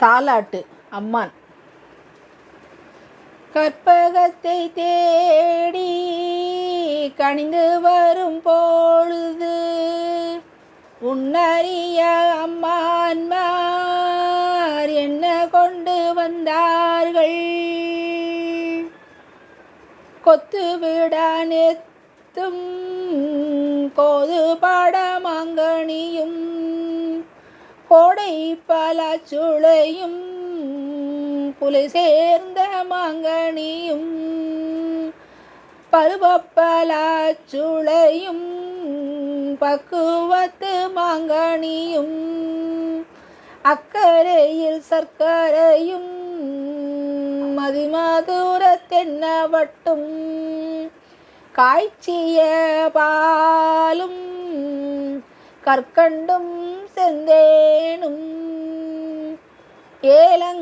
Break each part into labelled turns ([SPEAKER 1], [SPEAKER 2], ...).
[SPEAKER 1] தாலாட்டு அம்மான். கற்பகத்தை தேடி கணிந்து வரும் பொழுது உன்னறிய அம்மான்மார் என்ன கொண்டு வந்தார்கள்? கொத்து விடானெத்தும் கோது பாடமாங்கனியும் பல சுளையும் புலை சேர்ந்த மாங்கனியும் பருவப்பல சுளையும் பக்குவத்து மாங்கனியும் அக்கரையில் சர்க்கரையும் மதிமதுர தென்னவட்டும் காய்ச்சிய பாலும் கற்கண்டும் செந்தேனும் ஏலங்கிராம்பும்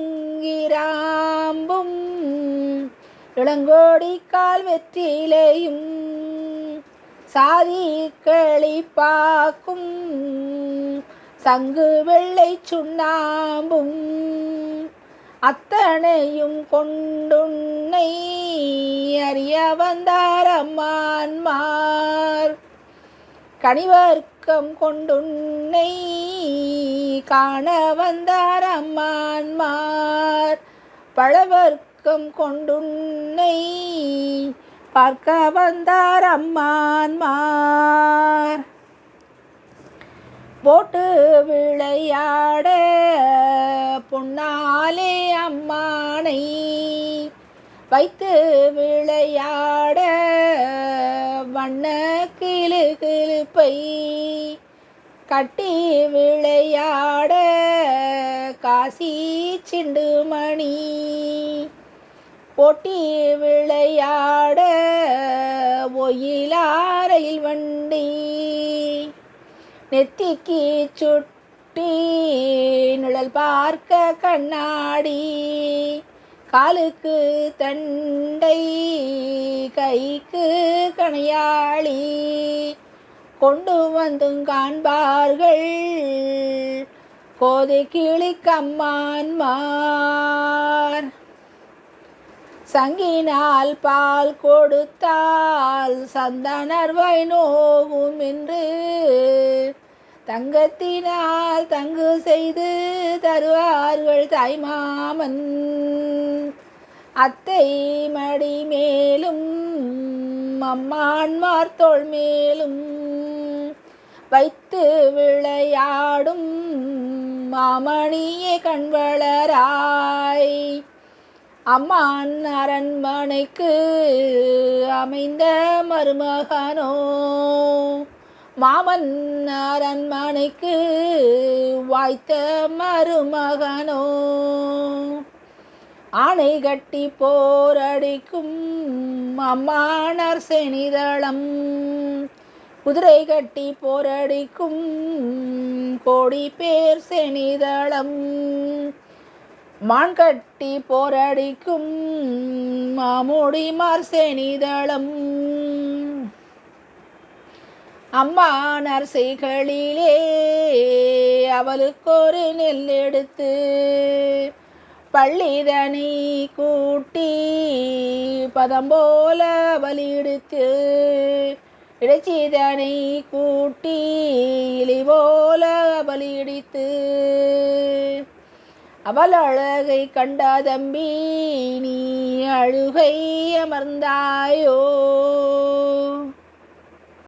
[SPEAKER 1] இளங்கோடி கால் வெற்றிலையும் சாதி களிப்பாக்கும் சங்கு வெள்ளை சுண்ணாம்பும் அத்தனையும் கொண்டுன்னை அறிய வந்தார் அம்மான்மார். கணிவர் கனிவர்க்கம் கொண்டுன்னை காண வந்தார் அம்மான்மார். பழவர்க்கம் கொண்டுன்னை பார்க்க வந்தார் அம்மான்மார். போட்டு விளையாட பொன்னாலே அம்மானை வைத்து விளையாட வண்ண கிளு கிளுப்பை கட்டி விளையாட காசி சிண்டுமணி போட்டி விளையாட ஒயிலாரையில் வண்டி. நெத்திக்கு சுட்டி நிழல் பார்க்க கண்ணாடி. காலுக்கு தண்டை கைக்கு கணையாளி கொண்டு வந்தும் காண்பார்கள் கோதை கிளிக்கம்மான்மார் சங்கினால் பால் கொடுத்தால் சந்தனர்வை நோகும் என்று தங்கத்தினால் தங்கு செய்து தருவார்கள் தாய்மாமன். அத்தை மடி மேலும் அம்மான்மார் தோள் மேலும் வைத்து விளையாடும் மாமணியே கண்வளராய் அம்மான் அரண்மனைக்கு அமைந்த மருமகனோ மாமன் அரண்மனைக்கு வாய்த்த மருமகனோ. ஆணை கட்டி போரடிக்கும் அம்மானர் செனிதளம். குதிரை கட்டி போரடிக்கும் கோடி பேர் செனிதளம். மான் கட்டி போரடிக்கும் மாமுடி மார்செனிதளம் அம்மா நர்சைகளிலே அவளுக்கொரு நெல் எடுத்து பள்ளிதனை கூட்டி பதம் போல பலியெடுத்து இடைச்சிதனை கூட்டி இலி போல பலியிடித்து அவள் அழகை கண்டா தம்பி நீ அழுகை அமர்ந்தாயோ?